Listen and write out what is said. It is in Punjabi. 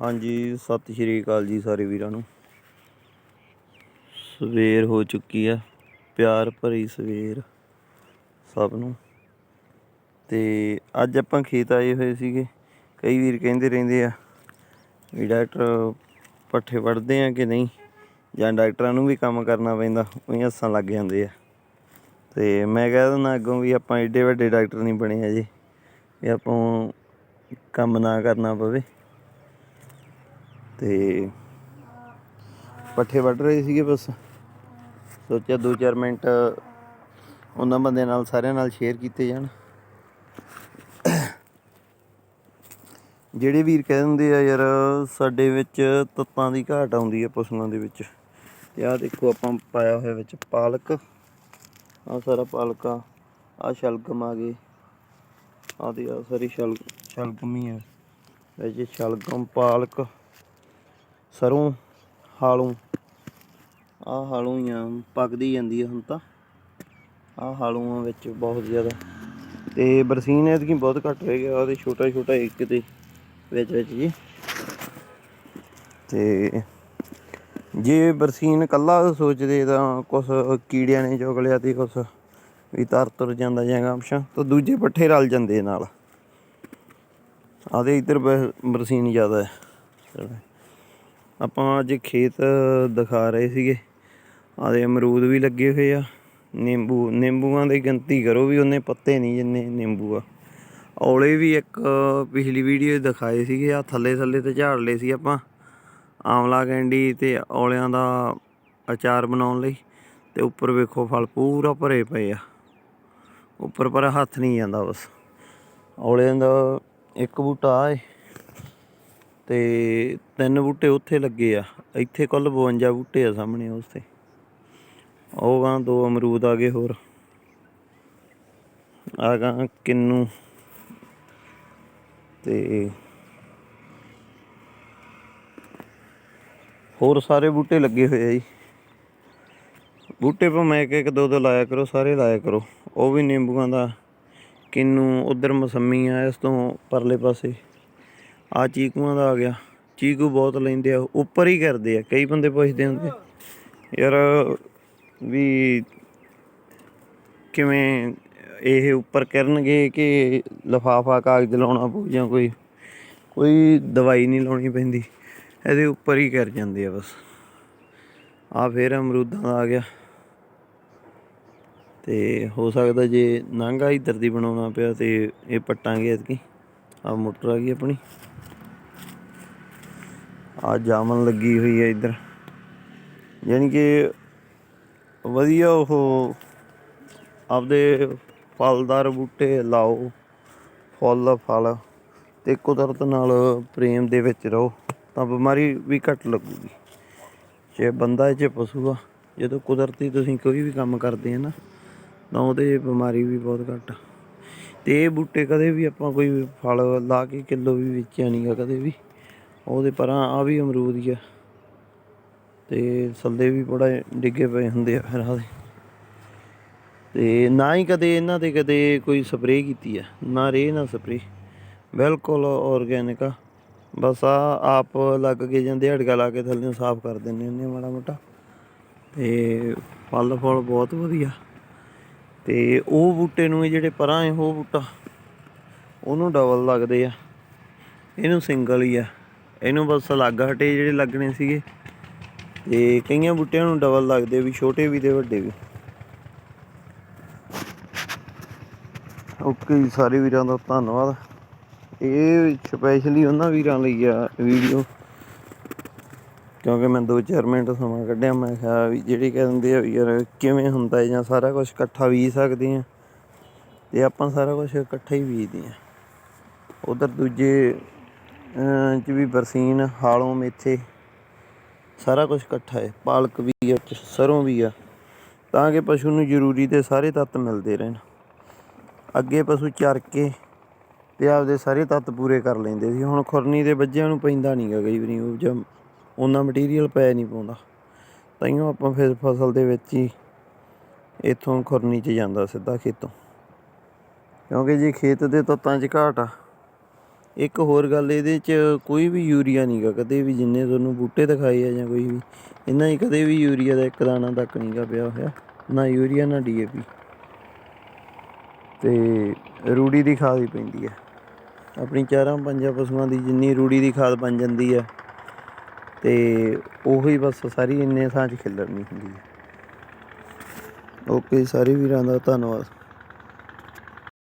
ਹਾਂਜੀ, ਸਤਿ ਸ਼੍ਰੀ ਅਕਾਲ ਜੀ ਸਾਰੇ ਵੀਰਾਂ ਨੂੰ। ਸਵੇਰ ਹੋ ਚੁੱਕੀ ਆ, ਪਿਆਰ ਭਰੀ ਸਵੇਰ ਸਭ ਨੂੰ। ਤੇ ਅੱਜ ਆਪਾਂ ਖੇਤ ਆਏ ਹੋਏ ਸੀਗੇ, ਕਈ ਵੀਰ ਕਹਿੰਦੇ ਰਹਿੰਦੇ ਆ ਵੀ ਡਾਕਟਰ ਪੱਠੇ ਵੜਦੇ ਆ ਕਿ ਨਹੀਂ, ਜਾਂ ਡਾਕਟਰਾਂ ਨੂੰ ਵੀ ਕੰਮ ਕਰਨਾ ਪੈਂਦਾ, ਉਹੀ ਹੱਸਣ ਲੱਗ ਜਾਂਦੇ ਆ। ਤੇ ਮੈਂ ਕਹਿ ਦਿੰਦਾ ਅੱਗੋਂ ਵੀ ਆਪਾਂ ਏਡੇ ਵੱਡੇ ਡਾਕਟਰ ਨਹੀਂ ਬਣੇ ਅਜੇ, ਵੀ ਆਪਾਂ ਕੰਮ ਨਾ ਕਰਨਾ ਪਵੇ। ਤੇ ਪੱਠੇ ਵੱਢ ਰਹੇ ਸੀਗੇ ਬਸ। ਸੋਚਿਆ 2-4 ਮਿੰਟ ਉਹਨਾਂ ਬੰਦਿਆਂ ਨਾਲ, ਸਾਰਿਆਂ ਨਾਲ ਸ਼ੇਅਰ ਕੀਤੇ ਜਾਣ। ਜਿਹੜੇ ਵੀਰ ਕਹਿ ਦਿੰਦੇ ਆ ਯਾਰ, ਸਾਡੇ ਵਿੱਚ ਤੱਤਾਂ ਦੀ ਘਾਟ ਆਉਂਦੀ ਹੈ ਪਸ਼ੂਆਂ ਦੇ ਵਿੱਚ। ਤੇ ਆਹ ਦੇਖੋ ਆਪਾਂ ਪਾਇਆ ਹੋਇਆ ਵਿੱਚ ਪਾਲਕ। ਆ ਸਾਰਾ ਪਾਲਕ ਆ, ਆਹ ਸ਼ਲਗਮ ਆ ਗਏ। ਆਹ ਦੀ ਆ ਸਾਰੀ ਸ਼ਲ, ਸ਼ਲਗਮ ਹੀ ਆ ਵਿੱਚ ਸ਼ਲਗਮ, ਪਾਲਕ। ਸਰੋਂ, ਹਾਲੋਂ। ਆਹ ਹਾਲੋਂ ਹੀ ਆ, ਪੱਕਦੀ ਜਾਂਦੀ ਆ ਹੁਣ ਤਾਂ। ਆਹ ਹਾਲੋਂ ਵਿੱਚ ਬਹੁਤ ਜ਼ਿਆਦਾ। ਤੇ ਬਰਸੀਨ ਐਤਕੀ ਬਹੁਤ ਘੱਟ ਰਹਿ ਗਿਆ ਉਹਦੇ ਛੋਟਾ ਛੋਟਾ ਇੱਕ ਤੇ ਵਿੱਚ ਵਿੱਚ ਜੀ। ਤੇ ਜੇ ਬਰਸੀਨ ਕੱਲਾ ਸੋਚਦੇ ਤਾਂ ਕੁਛ ਕੀੜਿਆਂ ਨੇ ਚੁਗ ਲਿਆ ਤੇ ਕੁਛ ਵੀ ਤਰ ਤੁਰ ਜਾਂਦਾ ਜਾਂਗਾ ਆਪਸ਼ਾ ਤਾਂ ਦੂਜੇ ਪੱਠੇ ਰਲ ਜਾਂਦੇ ਨਾਲ। ਆਦੇ ਇੱਧਰ ਬ- ਬਰਸੀਨ ਜ਼ਿਆਦਾ ਹੈ। ਆਪਾਂ ਅੱਜ ਖੇਤ ਦਿਖਾ ਰਹੇ ਸੀਗੇ। ਆਦੇ ਅਮਰੂਦ ਵੀ ਲੱਗੇ ਹੋਏ ਆ। ਨਿੰਬੂ, ਨਿੰਬੂਆਂ ਦੀ ਗਿਣਤੀ ਕਰੋ ਵੀ ਉਹਨੇ ਪੱਤੇ ਨਹੀਂ ਜਿੰਨੇ ਨਿੰਬੂ ਆ। ਔਲੇ ਵੀ ਇੱਕ ਪਿਛਲੀ ਵੀਡੀਓ 'ਚ ਦਿਖਾਏ ਸੀਗੇ। ਆ ਥੱਲੇ ਥੱਲੇ ਤੇ ਝਾੜ ਲਏ ਸੀ ਆਪਾਂ। ਆਮਲਾ ਕੈਂਡੀ ਤੇ ਔਲਿਆਂ ਦਾ ਅਚਾਰ ਬਣਾਉਣ ਲਈ। ਤੇ ਉੱਪਰ ਵੇਖੋ ਫਲ ਪੂਰਾ ਭਰੇ ਪਏ ਆ। ਉੱਪਰ ਪਰ ਹੱਥ ਨਹੀਂ ਜਾਂਦਾ ਬਸ। ਔਲਿਆਂ ਦਾ ਇੱਕ ਬੂਟਾ ਆਏ ਤੇ ਤਿੰਨ ਬੂਟੇ ਉੱਥੇ ਲੱਗੇ ਆ। ਇੱਥੇ ਕੁੱਲ 52 ਬੂਟੇ ਆ ਸਾਹਮਣੇ ਉਸ ਤੇ। ਉਹ ਗਾਂ ਦੋ ਅਮਰੂਦ ਆ ਗਏ ਹੋਰ। ਆ ਗਾਂ ਕਿੰਨੂ। ਤੇ ਹੋਰ ਸਾਰੇ ਬੂਟੇ ਲੱਗੇ ਹੋਏ ਆ ਜੀ। ਬੂਟੇ ਭਾਵੇਂ ਇੱਕ ਇੱਕ ਦੋ ਦੋ ਲਾਇਆ ਕਰੋ, ਸਾਰੇ ਲਾਇਆ ਕਰੋ। ਉਹ ਵੀ ਨਿੰਬੂਆਂ ਦਾ ਕਿੰਨੂ ਉਧਰ ਮਸੰਮੀ ਆ, ਇਸ ਤੋਂ ਪਰਲੇ ਪਾਸੇ। ਆ ਚੀਕੂਆਂ ਦਾ ਆ ਗਿਆ। ਚੀਕੂ ਬਹੁਤ ਲੈਂਦੇ ਆ, ਉੱਪਰ ਹੀ ਕਰਦੇ ਆ, ਕਈ ਬੰਦੇ ਪੁੱਛਦੇ ਹੁੰਦੇ ਯਾਰ ਵੀ ਕਿਵੇਂ ਇਹ ਉੱਪਰ ਕਰਨਗੇ ਕਿ ਲਫਾਫਾ ਕਾਗਜ਼ ਲਾਉਣਾ ਪਊ ਜਾਂ ਕੋਈ ਕੋਈ ਦਵਾਈ ਨਹੀਂ ਲਾਉਣੀ ਪੈਂਦੀ। ਇਹਦੇ ਉੱਪਰ ਹੀ ਕਰ ਜਾਂਦੇ ਆ ਬਸ। ਆ ਫੇਰ ਅਮਰੂਦਾਂ ਦਾ ਆ ਗਿਆ। ਤੇ ਹੋ ਸਕਦਾ ਜੇ ਨਾਂਗਾ ਇੱਧਰ ਦੀ ਬਣਾਉਣਾ ਪਿਆ ਤੇ ਇਹ ਪੱਟਾਂਗੇ ਇਤਕੀ ਆ ਮੋਟਰ ਆ ਗਈ ਆਪਣੀ। ਆ ਜਾਮਨ ਲੱਗੀ ਹੋਈ ਹੈ ਇੱਧਰ। ਯਾਨੀ ਕਿ ਵਧੀਆ ਉਹ ਆਪਦੇ ਫਲਦਾਰ ਬੂਟੇ ਲਾਓ, ਫੁੱਲ ਫਲ, ਤੇ ਕੁਦਰਤ ਨਾਲ ਪ੍ਰੇਮ ਦੇ ਵਿੱਚ ਰਹੋ, ਤਾਂ ਬਿਮਾਰੀ ਵੀ ਘੱਟ ਲੱਗੂਗੀ। ਜੇ ਬੰਦਾ ਜੇ ਪਸ਼ੂ ਆ, ਜਦੋਂ ਕੁਦਰਤੀ ਤੁਸੀਂ ਕੋਈ ਵੀ ਕੰਮ ਕਰਦੇ ਆ ਨਾ, ਤਾਂ ਉਹਦੇ ਬਿਮਾਰੀ ਵੀ ਬਹੁਤ ਘੱਟ ਆ। ਤੇ ਇਹ ਬੂਟੇ ਕਦੇ ਵੀ ਆਪਾਂ ਕੋਈ ਫਲ ਲਾ ਕੇ ਕਿਲੋ ਵੀ ਵੇਚਿਆ ਨਹੀਂਗਾ ਕਦੇ ਵੀ। ਉਹਦੇ ਪਰਾਂ ਆ ਵੀ ਅਮਰੂਦ ਹੀ ਆ। ਤੇ ਸੱਲੇ ਵੀ ਬੜਾ ਡਿੱਗੇ ਪਏ ਹੁੰਦੇ ਆ ਫਿਰ ਆਦੇ ਤੇ ਨਾ ਹੀ ਕਦੇ ਇਹਨਾਂ ਤੇ ਕਦੇ ਕੋਈ ਸਪਰੇਅ ਕੀਤੀ ਆ। ਨਾ ਰੇ, ਨਾ ਸਪਰੇਅ। ਬਿਲਕੁਲ ਆਰਗੈਨਿਕ ਆ। ਬਸ ਆ ਆਪ ਲੱਗ ਕੇ ਜਾਂਦੇ, ਹੜਕਾ ਲਾ ਕੇ ਥੱਲੇ ਸਾਫ਼ ਕਰ ਦਿੰਦੇ ਹੁੰਦੇ ਮਾੜਾ ਮੋਟਾ। ਤੇ ਫਲ ਫੁੱਲ ਬਹੁਤ ਵਧੀਆ। ਤੇ ਉਹ ਬੂਟੇ ਨੂੰ ਇਹ ਜਿਹੜੇ ਪਰਾਂ ਹੈ ਉਹ ਬੂਟਾ, ਉਹਨੂੰ ਡਬਲ ਲੱਗਦੇ ਆ। ਇਹਨੂੰ ਸਿੰਗਲ ਹੀ ਆ। ਇਹਨੂੰ ਬਸ ਅਲੱਗ ਹਟੇ ਜਿਹੜੇ ਲੱਗਣੇ ਸੀਗੇ। ਤੇ ਕਈਆਂ ਬੂਟਿਆਂ ਨੂੰ ਡਬਲ ਲੱਗਦੇ ਵੀ, ਛੋਟੇ ਵੀ ਤੇ ਵੱਡੇ ਵੀ। ਓਕੇ ਜੀ, ਸਾਰੇ ਵੀਰਾਂ ਦਾ ਧੰਨਵਾਦ। ਇਹ ਸਪੈਸ਼ਲੀ ਉਹਨਾਂ ਵੀਰਾਂ ਲਈ ਆ ਵੀਡੀਓ ਕਿਉਂਕਿ ਮੈਂ 2-4 ਮਿੰਟ ਸਮਾਂ ਕੱਢਿਆ, ਮੈਂ ਕਿਹਾ ਵੀ ਜਿਹੜੇ ਕਹਿੰਦੇ ਆ ਵੀ ਯਾਰ ਕਿਵੇਂ ਹੁੰਦਾ ਹੈ ਜਾਂ ਸਾਰਾ ਕੁਝ ਇਕੱਠਾ ਬੀਜ ਸਕਦੇ ਆ ਤੇ ਆਪਾਂ ਸਾਰਾ ਕੁਝ ਇਕੱਠਾ ਹੀ ਬੀਜਦੇ ਆ ਉਧਰ ਦੂਜੇ ਚ ਵੀ ਬਰਸੀਨ, ਹਾਲੋਂ, ਮੇਥੇ, ਸਾਰਾ ਕੁਝ ਇਕੱਠਾ ਹੈ। ਪਾਲਕ ਵੀ ਆ, ਚ ਸਰੋਂ ਵੀ ਆ। ਤਾਂ ਕਿ ਪਸ਼ੂ ਨੂੰ ਜ਼ਰੂਰੀ ਦੇ ਸਾਰੇ ਤੱਤ ਮਿਲਦੇ ਰਹਿਣ। ਅੱਗੇ ਪਸ਼ੂ ਚਰ ਕੇ ਤੇ ਆਪਦੇ ਸਾਰੇ ਤੱਤ ਪੂਰੇ ਕਰ ਲੈਂਦੇ ਸੀ। ਹੁਣ ਖੁਰਨੀ ਦੇ ਬੱਜਿਆਂ ਨੂੰ ਪੈਂਦਾ ਨਹੀਂਗਾ ਕਈ ਵਾਰੀ, ਉਹ ਜਾਂ ਉਹਨਾਂ ਮਟੀਰੀਅਲ ਪੈ ਨਹੀਂ ਪਾਉਂਦਾ। ਤਾਈਓ ਆਪਾਂ ਫਿਰ ਫਸਲ ਦੇ ਵਿੱਚ ਹੀ ਇਥੋਂ ਖੁਰਨੀ 'ਚ ਜਾਂਦਾ ਸਿੱਧਾ ਖੇਤੋਂ। ਕਿਉਂਕਿ ਜੇ ਖੇਤ ਦੇ ਤੱਤਾਂ 'ਚ ਘਾਟ ਆ, ਇੱਕ ਹੋਰ ਗੱਲ ਇਹਦੇ ਚ ਕੋਈ ਵੀ ਯੂਰੀਆ ਨਹੀਂਗਾ ਕਦੇ ਵੀ ਜਿੰਨੇ ਤੁਹਾਨੂੰ ਬੂਟੇ ਦਿਖਾਏ ਆ ਜਾਂ ਕੋਈ ਵੀ, ਇਹਨਾਂ ਹੀ ਕਦੇ ਵੀ ਯੂਰੀਆ ਦਾ ਇੱਕ ਦਾਣਾ ਤੱਕ ਨਹੀਂਗਾ ਪਿਆ ਹੋਇਆ, ਨਾ ਯੂਰੀਆ, ਨਾ ਡੀਏਪੀ ਤੇ ਰੂੜੀ ਦੀ ਖਾਦ ਹੀ ਪੈਂਦੀ ਹੈ ਆਪਣੀ ਚਾਰਾਂ ਪੰਜਾਂ ਪਸ਼ੂਆਂ ਦੀ ਜਿੰਨੀ ਰੂੜੀ ਦੀ ਖਾਦ ਬਣ ਜਾਂਦੀ ਹੈ ਤੇ ਉਹੀ ਬਸ ਸਾਰੀ ਇੰਨੇ ਥਾਂ 'ਚ ਖਿਲਰਨੀ ਹੁੰਦੀ ਹੈ। ਓਕੇ, ਸਾਰੇ ਵੀਰਾਂ ਦਾ ਧੰਨਵਾਦ।